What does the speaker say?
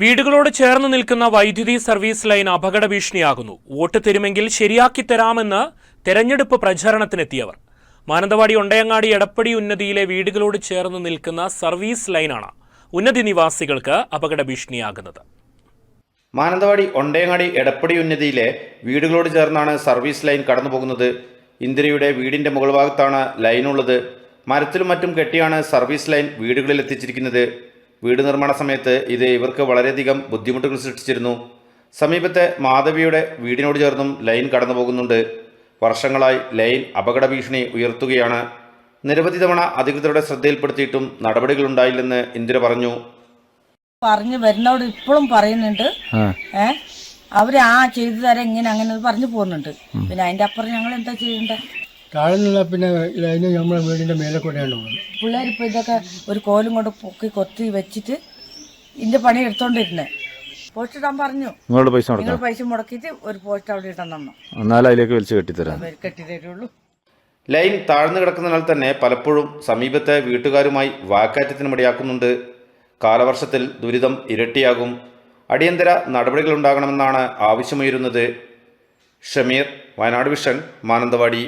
വീടുകളോട് ചേർന്ന് നിൽക്കുന്ന വൈദ്യുതി സർവീസ് ലൈൻ അപകട ഭീഷണിയാകുന്നു വോട്ട് തരുമെങ്കിൽ ശരിയാക്കി തരാമെന്ന് തെരഞ്ഞെടുപ്പ് പ്രചാരണത്തിനെത്തിയവർ. മാനന്തവാടി ഒണ്ടയങ്ങാടി എടപ്പടി ഉന്നതിയിലെ വീടുകളോട് ചേർന്ന് നിൽക്കുന്ന സർവീസ് ലൈനാണ് ഉന്നതി നിവാസികൾക്ക് അപകട ഭീഷണിയാകുന്നത് മാനന്തവാടി ഒണ്ടയങ്ങാടി എടപ്പടി ഉന്നതിയിലെ വീടുകളോട് ചേർന്നാണ് സർവീസ് ലൈൻ കടന്നുപോകുന്നത്. ഇന്ദിരയുടെ വീടിന്റെ മുകൾ ഭാഗത്താണ് ലൈനുള്ളത്. മരത്തിലും മറ്റും കെട്ടിയാണ് സർവീസ് ലൈൻ വീടുകളിൽ എത്തിച്ചിരിക്കുന്നത്. വീട് നിർമ്മാണ സമയത്ത് ഇത് ഇവർക്ക് വളരെയധികം ബുദ്ധിമുട്ടുകൾ സൃഷ്ടിച്ചിരുന്നു. സമീപത്തെ മാധവിയുടെ വീടിനോട് ചേർന്നും ലൈൻ കടന്നു പോകുന്നുണ്ട്. വർഷങ്ങളായി ലൈൻ അപകട ഭീഷണി ഉയർത്തുകയാണ്. നിരവധി തവണ അധികൃതരുടെ ശ്രദ്ധയിൽപ്പെടുത്തിയിട്ടും നടപടികൾ ഉണ്ടായില്ലെന്ന് ഇന്ദിര പറഞ്ഞു. പറഞ്ഞു വരുന്നവട് ഇപ്പോഴും പറയുന്നുണ്ട്. ഏഹ് അവർ ആ ചെയ്തു തരാം ഇങ്ങനെ അങ്ങനെ പറഞ്ഞു പോകുന്നുണ്ട്. പിന്നെ അതിന്റെ അപ്പുറം ഞങ്ങൾ എന്താ ചെയ്യണ്ടേ? താഴെ നിന്നാൽ പിന്നെ ലൈന് നമ്മളെ വീടിന്റെ മേലെ കൂടെയാണ് പോകുന്നത് ഇപ്പോൾ ഇതൊക്കെ ഒരു കോലും കൊണ്ട് പൊക്കി കൊത്തി വെച്ചിട്ട് ഇതിന്റെ പണി എടുത്തോണ്ടിരുന്നത് പോസ്റ്റ് ഇടാൻ പറഞ്ഞു. നിങ്ങളുടെ പൈസ നിങ്ങൾ മുടക്കാം പൈസ മുടക്കിയിട്ട് ഒരു പോസ്റ്റ് അവിടെ ഇടാൻ തന്നു. എന്നാലും അതിലേക്ക് വലിച്ചു കെട്ടിത്തരാം. കെട്ടി തരുള്ളൂ ലൈൻ താഴ്ന്നു കിടക്കുന്നതിനാൽ തന്നെ പലപ്പോഴും സമീപത്തെ വീട്ടുകാരുമായി വാക്കാറ്റത്തിനുമിടയാക്കുന്നുണ്ട്. കാലവർഷത്തിൽ ദുരിതം ഇരട്ടിയാകും. അടിയന്തര നടപടികളുണ്ടാകണമെന്നാണ് ആവശ്യമുയരുന്നത്. ഷമീർ വയനാട് വിഷൻ മാനന്തവാടി.